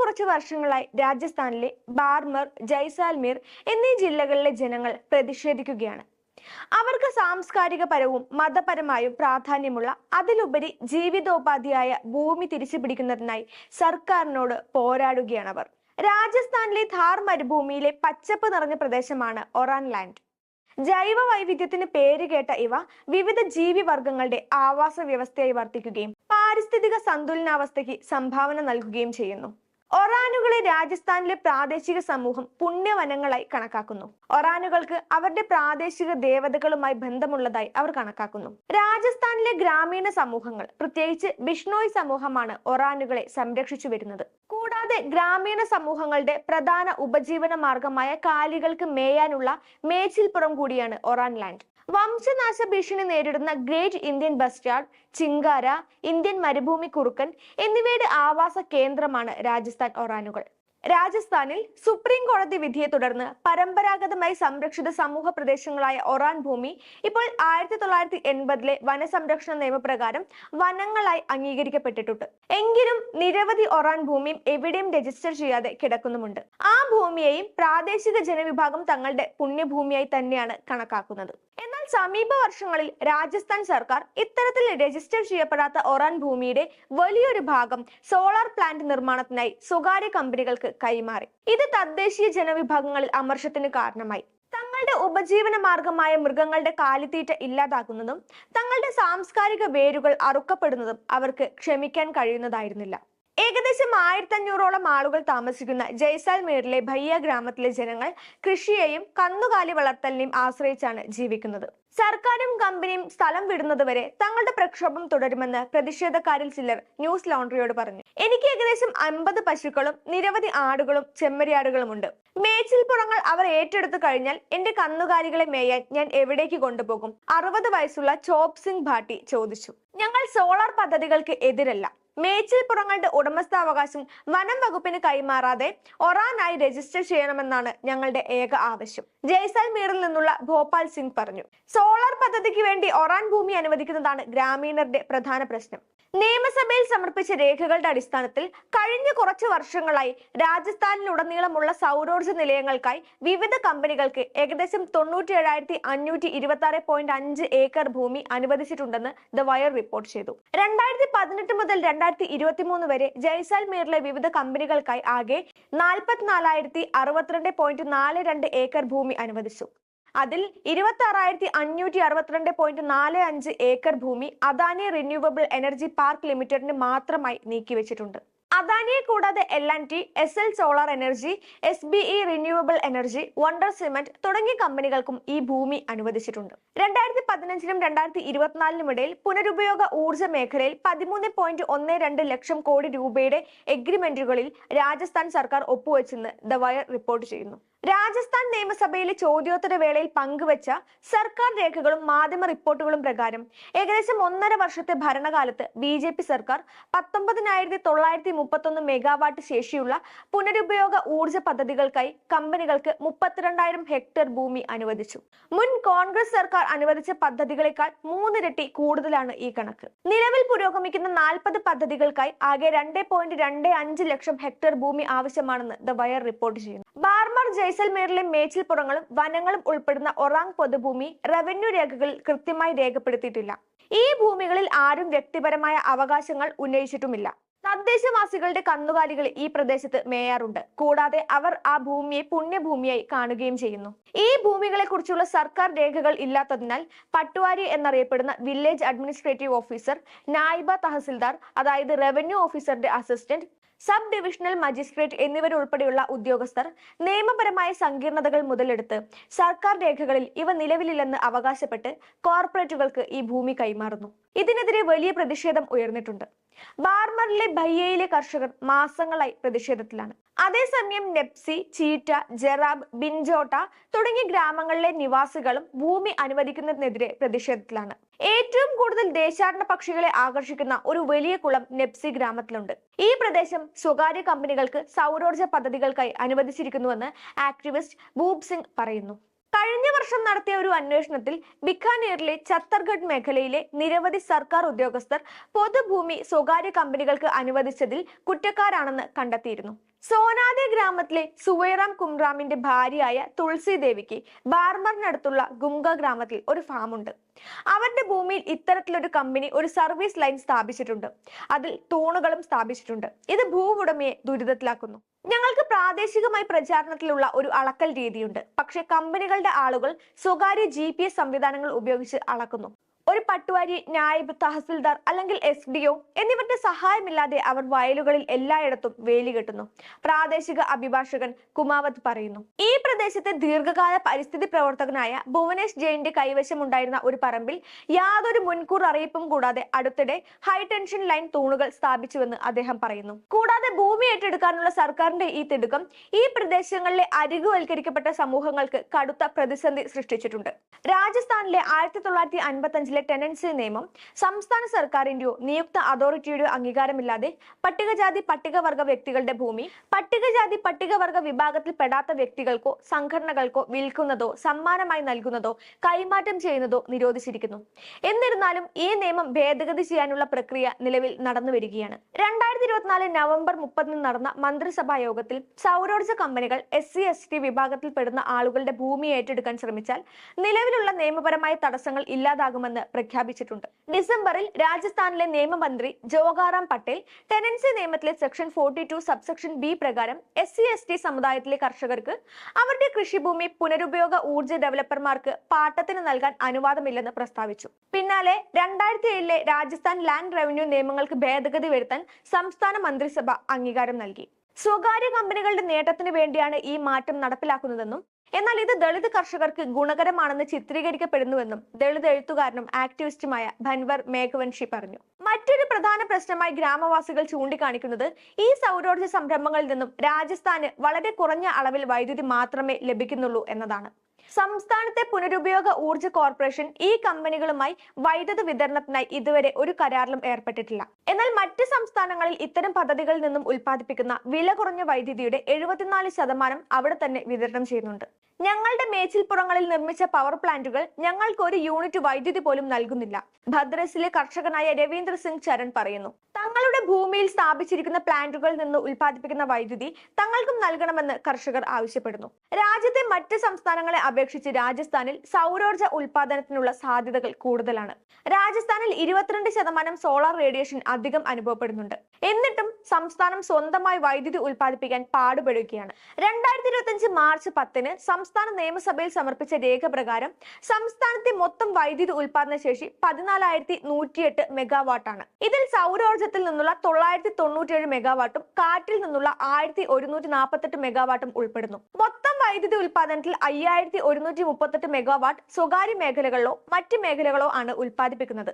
കുറച്ചു വർഷങ്ങളായി രാജസ്ഥാനിലെ ബാർമർ ജയ്സാൽമീർ എന്നീ ജില്ലകളിലെ ജനങ്ങൾ പ്രതിഷേധിക്കുകയാണ്. അവർക്ക് സാംസ്കാരികപരവും മതപരമായും പ്രാധാന്യമുള്ള അതിലുപരി ജീവിതോപാധിയായ ഭൂമി തിരിച്ചു പിടിക്കുന്നതിനായി സർക്കാരിനോട് പോരാടുകയാണ് അവർ. രാജസ്ഥാനിലെ ഥാർ മരുഭൂമിയിലെ പച്ചപ്പ് നിറഞ്ഞ പ്രദേശമാണ് ഒറാൻ ലാൻഡ് ജൈവ വൈവിധ്യത്തിന് പേരുകേട്ട ഇവ വിവിധ ജീവിവർഗങ്ങളുടെ ആവാസ വ്യവസ്ഥയായി വർദ്ധിക്കുകയും പാരിസ്ഥിതിക സന്തുലനാവസ്ഥയ്ക്ക് സംഭാവന നൽകുകയും ചെയ്യുന്നു. ഒറാനുകളെ രാജസ്ഥാനിലെ പ്രാദേശിക സമൂഹം പുണ്യവനങ്ങളായി കണക്കാക്കുന്നു. ഒറാനുകൾക്ക് അവരുടെ പ്രാദേശിക ദേവതകളുമായി ബന്ധമുള്ളതായി അവർ കണക്കാക്കുന്നു. രാജസ്ഥാനിലെ ഗ്രാമീണ സമൂഹങ്ങൾ പ്രത്യേകിച്ച് ബിഷ്ണോയ് സമൂഹമാണ് ഒറാനുകളെ സംരക്ഷിച്ചു വരുന്നത്. കൂടാതെ ഗ്രാമീണ സമൂഹങ്ങളുടെ പ്രധാന ഉപജീവന മാർഗമായ കാലികൾക്ക് മേയാനുള്ള മേച്ചിൽപ്പുറം കൂടിയാണ് ഒറാൻ ലാൻഡ്. വംശനാശ ഭീഷണി നേരിടുന്ന ഗ്രേറ്റ് ഇന്ത്യൻ ബസ്റ്റാർഡ് ചിങ്കാര ഇന്ത്യൻ മരുഭൂമി കുറുക്കൻ എന്നിവയുടെ ആവാസ കേന്ദ്രമാണ് രാജസ്ഥാൻ ഒറാനുകൾ. രാജസ്ഥാനിൽ സുപ്രീം കോടതി വിധിയെ തുടർന്ന് പരമ്പരാഗതമായി സംരക്ഷിത സമൂഹ പ്രദേശങ്ങളായ ഒറാൻ ഭൂമി ഇപ്പോൾ ആയിരത്തി തൊള്ളായിരത്തി എൺപതിലെ വനസംരക്ഷണ നിയമപ്രകാരം വനങ്ങളായി അംഗീകരിക്കപ്പെട്ടിട്ടുണ്ട്. എങ്കിലും നിരവധി ഒറാൻ ഭൂമിയും എവിടെയും രജിസ്റ്റർ ചെയ്യാതെ കിടക്കുന്നുമുണ്ട്. ആ ഭൂമിയെയും പ്രാദേശിക ജനവിഭാഗം തങ്ങളുടെ പുണ്യഭൂമിയായി തന്നെയാണ് കണക്കാക്കുന്നത്. എന്നാൽ സമീപ വർഷങ്ങളിൽ രാജസ്ഥാൻ സർക്കാർ ഇത്തരത്തിൽ രജിസ്റ്റർ ചെയ്യപ്പെടാത്ത ഒറാൻ ഭൂമിയുടെ വലിയൊരു ഭാഗം സോളാർ പ്ലാന്റ് നിർമ്മാണത്തിനായി സ്വകാര്യ കമ്പനികൾക്ക് കൈമാറി. ഇത് തദ്ദേശീയ ജനവിഭാഗങ്ങളിൽ അമർഷത്തിന് കാരണമായി. തങ്ങളുടെ ഉപജീവന മാർഗമായ മൃഗങ്ങളുടെ കാലിത്തീറ്റ ഇല്ലാതാകുന്നതും തങ്ങളുടെ സാംസ്കാരിക വേരുകൾ അറുക്കപ്പെടുന്നതും അവർക്ക് ക്ഷമിക്കാൻ കഴിയുന്നതായിരുന്നില്ല. ഏകദേശം ആയിരത്തി അഞ്ഞൂറോളം ആളുകൾ താമസിക്കുന്ന ജയ്സാൽമീറിലെ ഭയ്യ ഗ്രാമത്തിലെ ജനങ്ങൾ കൃഷിയെയും കന്നുകാലി വളർത്തലിനെയും ആശ്രയിച്ചാണ് ജീവിക്കുന്നത്. സർക്കാരും കമ്പനിയും സ്ഥലം വിടുന്നതുവരെ തങ്ങളുടെ പ്രക്ഷോഭം തുടരുമെന്ന് പ്രതിഷേധക്കാരിൽ ചിലർ ന്യൂസ് ലോണ്ടറിയോട് പറഞ്ഞു. എനിക്ക് ഏകദേശം അമ്പത് പശുക്കളും നിരവധി ആടുകളും ചെമ്മരിയാടുകളുമുണ്ട്. മേച്ചിൽപ്പുറങ്ങൾ അവർ ഏറ്റെടുത്തു കഴിഞ്ഞാൽ എന്റെ കന്നുകാലികളെ മേയാൻ ഞാൻ എവിടേക്ക് കൊണ്ടുപോകും? അറുപത് വയസ്സുള്ള ചോപ് സിംഗ് ഭാട്ടി ചോദിച്ചു. ഞങ്ങൾ സോളാർ പദ്ധതികൾക്ക് എതിരല്ല. മേച്ചിൽപ്പുറങ്ങളുടെ ഉടമസ്ഥാവകാശം വനം വകുപ്പിന് കൈമാറാതെ ഒറാനായി രജിസ്റ്റർ ചെയ്യണമെന്നാണ് ഞങ്ങളുടെ ഏക ആവശ്യം. ജയ്സാൽമീറിൽ നിന്നുള്ള ഭോപാൽ സിംഗ് പറഞ്ഞു. സോളാർ പദ്ധതിക്ക് വേണ്ടി ഒറാൻ ഭൂമി അനുവദിക്കുന്നതാണ് ഗ്രാമീണരുടെ പ്രധാന പ്രശ്നം. നിയമസഭയിൽ സമർപ്പിച്ച രേഖകളുടെ അടിസ്ഥാനത്തിൽ കഴിഞ്ഞ കുറച്ച് വർഷങ്ങളായി രാജസ്ഥാനിലുടനീളമുള്ള സൗരോർജ നിലയങ്ങൾക്കായി വിവിധ കമ്പനികൾക്ക് ഏകദേശം തൊണ്ണൂറ്റി ഏഴായിരത്തി അഞ്ഞൂറ്റി ഇരുപത്തി ആറ് പോയിന്റ് അഞ്ച് ഏക്കർ ഭൂമി അനുവദിച്ചിട്ടുണ്ടെന്ന് ദ വയർ റിപ്പോർട്ട് ചെയ്തു. രണ്ടായിരത്തി പതിനെട്ട് മുതൽ രണ്ടായിരത്തി ഇരുപത്തി മൂന്ന് വരെ ജയ്സാൽമീറിലെ വിവിധ കമ്പനികൾക്കായി ആകെ നാൽപ്പത്തിനാലായിരത്തി അറുപത്തിരണ്ട് പോയിന്റ് നാല് രണ്ട് ഏക്കർ ഭൂമി അനുവദിച്ചു. അതിൽ ഇരുപത്തി ആറായിരത്തി അഞ്ഞൂറ്റി അറുപത്തിരണ്ട് പോയിന്റ് നാല് അഞ്ച് ഏക്കർ ഭൂമി അദാനി റിന്യൂവബിൾ എനർജി പാർക്ക് ലിമിറ്റഡിന് മാത്രമായി നീക്കിവെച്ചിട്ടുണ്ട്. അദാനിയെ കൂടാതെ L and T S L solar energy S B E renewable energy Wonder Cement തുടങ്ങിയ കമ്പനികൾക്കും ഈ ഭൂമി അനുവദിച്ചിട്ടുണ്ട്. രണ്ടായിരത്തി പതിനഞ്ചിനും രണ്ടായിരത്തി ഇരുപത്തിനാലിനും ഇടയിൽ പുനരുപയോഗ ഊർജ മേഖലയിൽ പതിമൂന്ന് പോയിന്റ് ഒന്ന് രണ്ട് ലക്ഷം കോടി രൂപയുടെ എഗ്രിമെന്റുകളിൽ രാജസ്ഥാൻ സർക്കാർ ഒപ്പുവെച്ചെന്ന് ദ വയർ റിപ്പോർട്ട് ചെയ്യുന്നു. രാജസ്ഥാൻ നിയമസഭയിലെ ചോദ്യോത്തര വേളയിൽ പങ്കുവച്ച സർക്കാർ രേഖകളും മാധ്യമ റിപ്പോർട്ടുകളും പ്രകാരം ഏകദേശം ഒന്നര വർഷത്തെ ഭരണകാലത്ത് ബി സർക്കാർ പത്തൊമ്പതിനായിരത്തി മുപ്പത്തൊന്ന് മെഗാവാട്ട് ശേഷിയുള്ള പുനരുപയോഗ ഊർജ പദ്ധതികൾക്കായി കമ്പനികൾക്ക് മുപ്പത്തിരണ്ടായിരം ഹെക്ടർ ഭൂമി അനുവദിച്ചു. മുൻ കോൺഗ്രസ് സർക്കാർ അനുവദിച്ച പദ്ധതികളെക്കാൾ മൂന്നിരട്ടി കൂടുതലാണ് ഈ കണക്ക്. നിലവിൽ പുരോഗമിക്കുന്ന നാൽപ്പത് പദ്ധതികൾക്കായി ആകെ രണ്ട് പോയിന്റ് രണ്ട് അഞ്ച് ലക്ഷം ഹെക്ടർ ഭൂമി ആവശ്യമാണെന്ന് ദ വയർ റിപ്പോർട്ട് ചെയ്യുന്നു. ബാർമർ ജയ്സൽമേറിലെ മേച്ചിൽപ്പുറങ്ങളും വനങ്ങളും ഉൾപ്പെടുന്ന ഒറാങ് പൊതുഭൂമി റവന്യൂ രേഖകളിൽ കൃത്യമായി രേഖപ്പെടുത്തിയിട്ടില്ല. ഈ ഭൂമികളിൽ ആരും വ്യക്തിപരമായ അവകാശങ്ങൾ ഉന്നയിച്ചിട്ടുമില്ല. തദ്ദേശവാസികളുടെ കന്നുകാലികൾ ഈ പ്രദേശത്ത് മേയാറുണ്ട്. കൂടാതെ അവർ ആ ഭൂമിയെ പുണ്യഭൂമിയായി കാണുകയും ചെയ്യുന്നു. ഈ ഭൂമികളെ കുറിച്ചുള്ള സർക്കാർ രേഖകൾ ഇല്ലാത്തതിനാൽ പട്ടുവാരി എന്നറിയപ്പെടുന്ന village administrative officer naib tehsildar അതായത് റവന്യൂ ഓഫീസറുടെ അസിസ്റ്റന്റ് സബ് ഡിവിഷണൽ മജിസ്ട്രേറ്റ് എന്നിവരുൾപ്പെടെയുള്ള ഉദ്യോഗസ്ഥർ നിയമപരമായ സങ്കീർണതകൾ മുതലെടുത്ത് സർക്കാർ രേഖകളിൽ ഇവ നിലവിലില്ലെന്ന് അവകാശപ്പെട്ട് കോർപ്പറേറ്റുകൾക്ക് ഈ ഭൂമി കൈമാറുന്നു. ഇതിനെതിരെ വലിയ പ്രതിഷേധം ഉയർന്നിട്ടുണ്ട്. ബാർമറിലെ ഭയ്യയിലെ കർഷകർ മാസങ്ങളായി പ്രതിഷേധത്തിലാണ്. അതേസമയം നെപ്സി ചീറ്റ ജെറാബ് ബിൻജോട്ട തുടങ്ങിയ ഗ്രാമങ്ങളിലെ നിവാസികളും ഭൂമി അനുവദിക്കുന്നതിനെതിരെ പ്രതിഷേധത്തിലാണ്. ഏറ്റവും കൂടുതൽ ദേശാടന പക്ഷികളെ ആകർഷിക്കുന്ന ഒരു വലിയ കുളം നെപ്സി ഗ്രാമത്തിലുണ്ട്. ഈ പ്രദേശം സ്വകാര്യ കമ്പനികൾക്ക് സൗരോർജ പദ്ധതികൾക്കായി അനുവദിച്ചിരിക്കുന്നുവെന്ന് ആക്ടിവിസ്റ്റ് ഭൂപ് സിംഗ് പറയുന്നു. കഴിഞ്ഞ വർഷം നടത്തിയ ഒരു അന്വേഷണത്തിൽ ബിക്കാനീറിലെ ഛത്തർഗഡ് മേഖലയിലെ നിരവധി സർക്കാർ ഉദ്യോഗസ്ഥർ പൊതുഭൂമി സ്വകാര്യ കമ്പനികൾക്ക് അനുവദിച്ചതിൽ കുറ്റക്കാരാണെന്ന് കണ്ടെത്തിയിരുന്നു. സോനാദെ ഗ്രാമത്തിലെ സുവൈറാം കുംറാമിന്റെ ഭാര്യയായ തുളസി ദേവിക്ക് ബാർമറിനടുത്തുള്ള ഗുംഗ ഗ്രാമത്തിൽ ഒരു ഫാമുണ്ട്. അവരുടെ ഭൂമിയിൽ ഇത്തരത്തിലൊരു കമ്പനി ഒരു സർവീസ് ലൈൻ സ്ഥാപിച്ചിട്ടുണ്ട്. അതിൽ തൂണുകളും സ്ഥാപിച്ചിട്ടുണ്ട്. ഇത് ഭൂവുടമയെ ദുരിതത്തിലാക്കുന്നു. ഞങ്ങൾക്ക് പ്രാദേശികമായി പ്രചാരണത്തിലുള്ള ഒരു അളക്കൽ രീതിയുണ്ട്. പക്ഷേ കമ്പനികളുടെ ആളുകൾ സ്വകാര്യ ജി സംവിധാനങ്ങൾ ഉപയോഗിച്ച് അളക്കുന്നു. ഒരു പട്ടുവാരി നായബ് തഹസിൽദാർ അല്ലെങ്കിൽ എസ് ഡി ഒ എന്നിവരുടെ സഹായമില്ലാതെ അവർ വയലുകളിൽ എല്ലായിടത്തും വേലി കെട്ടുന്നു. പ്രാദേശിക അഭിഭാഷകൻ കുമാവത് പറയുന്നു. ഈ പ്രദേശത്തെ ദീർഘകാല പരിസ്ഥിതി പ്രവർത്തകനായ ഭുവനേഷ് ജെയിന്റെ കൈവശമുണ്ടായിരുന്ന ഒരു പറമ്പിൽ യാതൊരു മുൻകൂർ അറിയിപ്പും കൂടാതെ അടുത്തിടെ ഹൈടെൻഷൻ ലൈൻ തൂണുകൾ സ്ഥാപിച്ചുവെന്ന് അദ്ദേഹം പറയുന്നു. കൂടാതെ ഭൂമി ഏറ്റെടുക്കാനുള്ള സർക്കാരിന്റെ ഈ തിടുക്കം ഈ പ്രദേശങ്ങളിലെ അരികുവൽക്കരിക്കപ്പെട്ട സമൂഹങ്ങൾക്ക് കടുത്ത പ്രതിസന്ധി സൃഷ്ടിച്ചിട്ടുണ്ട്. രാജസ്ഥാനിലെ ആയിരത്തി തൊള്ളായിരത്തി അൻപത്തി അഞ്ചിലെ ടെനൻസി നിയമം സംസ്ഥാന സർക്കാരിന്റെയോ നിയുക്ത അതോറിറ്റിയുടെയോ അംഗീകാരമില്ലാതെ പട്ടികജാതി പട്ടികവർഗ വ്യക്തികളുടെ ഭൂമി പട്ടികജാതി പട്ടികവർഗ വിഭാഗത്തിൽ പെടാത്ത വ്യക്തികൾക്കോ സംഘടനകൾക്കോ വിൽക്കുന്നതോ സമ്മാനമായി നൽകുന്നതോ കൈമാറ്റം ചെയ്യുന്നതോ നിരോധിച്ചിരിക്കുന്നു. എന്നിരുന്നാലും ഈ നിയമം ഭേദഗതി ചെയ്യാനുള്ള പ്രക്രിയ നിലവിൽ നടന്നു വരികയാണ്. രണ്ടായിരത്തി ഇരുപത്തിനാല് നവംബർ മുപ്പതിന് നടന്ന മന്ത്രിസഭാ യോഗത്തിൽ സൗരോർജ കമ്പനികൾ എസ് സി എസ് ടി വിഭാഗത്തിൽ പെടുന്ന ആളുകളുടെ ഭൂമി ഏറ്റെടുക്കാൻ ശ്രമിച്ചാൽ നിലവിലുള്ള നിയമപരമായ തടസ്സങ്ങൾ ഇല്ലാതാകുമെന്ന് പ്രഖ്യാപിച്ചിട്ടുണ്ട്. ഡിസംബറിൽ രാജസ്ഥാനിലെ നിയമമന്ത്രി ജോഗാറാം പട്ടേൽ ടെനൻസി നിയമത്തിലെ section forty two subsection B പ്രകാരം എസ് സി എസ് ടി സമുദായത്തിലെ കർഷകർക്ക് അവരുടെ കൃഷിഭൂമി പുനരുപയോഗ ഊർജ ഡെവലപ്പർമാർക്ക് പാട്ടത്തിന് നൽകാൻ അനുവാദമില്ലെന്ന് പ്രസ്താവിച്ചു. പിന്നാലെ രണ്ടായിരത്തി ഏഴിലെ രാജസ്ഥാൻ ലാൻഡ് റവന്യൂ നിയമങ്ങൾക്ക് ഭേദഗതി വരുത്താൻ സംസ്ഥാന മന്ത്രിസഭ അംഗീകാരം നൽകി. സ്വകാര്യ കമ്പനികളുടെ നേട്ടത്തിന് വേണ്ടിയാണ് ഈ മാറ്റം നടപ്പിലാക്കുന്നതെന്നും എന്നാൽ ഇത് ദളിത് കർഷകർക്ക് ഗുണകരമാണെന്ന് ചിത്രീകരിക്കപ്പെടുന്നുവെന്നും ദളിത് എഴുത്തുകാരനും ആക്ടിവിസ്റ്റുമായ ഭൻവർ മേഘവൻഷി പറഞ്ഞു. മറ്റൊരു പ്രധാന പ്രശ്നമായി ഗ്രാമവാസികൾ ചൂണ്ടിക്കാണിക്കുന്നത് ഈ സൗരോർജ സംരംഭങ്ങളിൽ നിന്നും രാജസ്ഥാന് വളരെ കുറഞ്ഞ അളവിൽ വൈദ്യുതി മാത്രമേ ലഭിക്കുന്നുള്ളൂ എന്നതാണ്. സംസ്ഥാനത്തെ പുനരുപയോഗ ഊർജ കോർപ്പറേഷൻ ഈ കമ്പനികളുമായി വൈദ്യുതി വിതരണത്തിനായി ഇതുവരെ ഒരു കരാറിലും ഏർപ്പെട്ടിട്ടില്ല. എന്നാൽ മറ്റ് സംസ്ഥാനങ്ങളിൽ ഇത്തരം പദ്ധതികളിൽ നിന്നും ഉൽപ്പാദിപ്പിക്കുന്ന വില കുറഞ്ഞ വൈദ്യുതിയുടെ എഴുപത്തിനാല് ശതമാനം അവിടെ തന്നെ വിതരണം ചെയ്യുന്നുണ്ട്. ഞങ്ങളുടെ മേച്ചിൽപ്പുറങ്ങളിൽ നിർമ്മിച്ച പവർ പ്ലാന്റുകൾ ഞങ്ങൾക്ക് ഒരു യൂണിറ്റ് വൈദ്യുതി പോലും നൽകുന്നില്ല. ഭദ്രസിലെ കർഷകനായ രവീന്ദ്ര സിംഗ് ചരൺ പറയുന്നു തങ്ങളുടെ ഭൂമിയിൽ സ്ഥാപിച്ചിരിക്കുന്ന പ്ലാന്റുകളിൽ നിന്ന് ഉൽപ്പാദിപ്പിക്കുന്ന വൈദ്യുതി തങ്ങൾക്കും നൽകണമെന്ന് കർഷകർ ആവശ്യപ്പെടുന്നു. രാജ്യത്തെ മറ്റ് സംസ്ഥാനങ്ങളെ അപേക്ഷിച്ച് രാജസ്ഥാനിൽ സൗരോർജ ഉൽപാദനത്തിനുള്ള സാധ്യതകൾ കൂടുതലാണ്. രാജസ്ഥാനിൽ ഇരുപത്തിരണ്ട് ശതമാനം സോളാർ റേഡിയേഷൻ അധികം അനുഭവപ്പെടുന്നുണ്ട്. എന്നിട്ടും സംസ്ഥാനം സ്വന്തമായി വൈദ്യുതി ഉൽപ്പാദിപ്പിക്കാൻ പാടുപെടുകയാണ്. രണ്ടായിരത്തി ഇരുപത്തി മാർച്ച് പത്തിന് സംസ്ഥാന നിയമസഭയിൽ സമർപ്പിച്ച രേഖ പ്രകാരം സംസ്ഥാനത്തെ മൊത്തം വൈദ്യുതി ഉൽപാദന ശേഷി പതിനാലായിരത്തി നൂറ്റിയെട്ട് മെഗാവാട്ടാണ്. ഇതിൽ സൗരോർജത്തിൽ നിന്നുള്ള തൊള്ളായിരത്തി തൊണ്ണൂറ്റിയേഴ് മെഗാവാട്ടും കാറ്റിൽ നിന്നുള്ള ആയിരത്തി ഒരുന്നൂറ്റി നാൽപ്പത്തെട്ട് മെഗാവാട്ടും ഉൾപ്പെടുന്നു. മൊത്തം വൈദ്യുതി ഉൽപാദനത്തിൽ അയ്യായിരത്തി ഒരുന്നൂറ്റി മുപ്പത്തെട്ട് മെഗാവാട്ട് സ്വകാര്യ മേഖലകളിലോ മറ്റ് മേഖലകളോ ആണ് ഉൽപ്പാദിപ്പിക്കുന്നത്.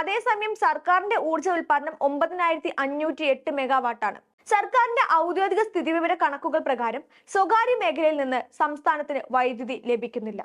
അതേസമയം സർക്കാരിന്റെ ഊർജ ഉൽപാദനം ഒമ്പതിനായിരത്തി അഞ്ഞൂറ്റി എട്ട് മെഗാവാട്ടാണ്. സർക്കാരിന്റെ ഔദ്യോഗിക സ്ഥിതിവിവര കണക്കുകൾ പ്രകാരം സ്വകാര്യ മേഖലയിൽ നിന്ന് സംസ്ഥാനത്തിന് വൈദ്യുതി ലഭിക്കുന്നില്ല.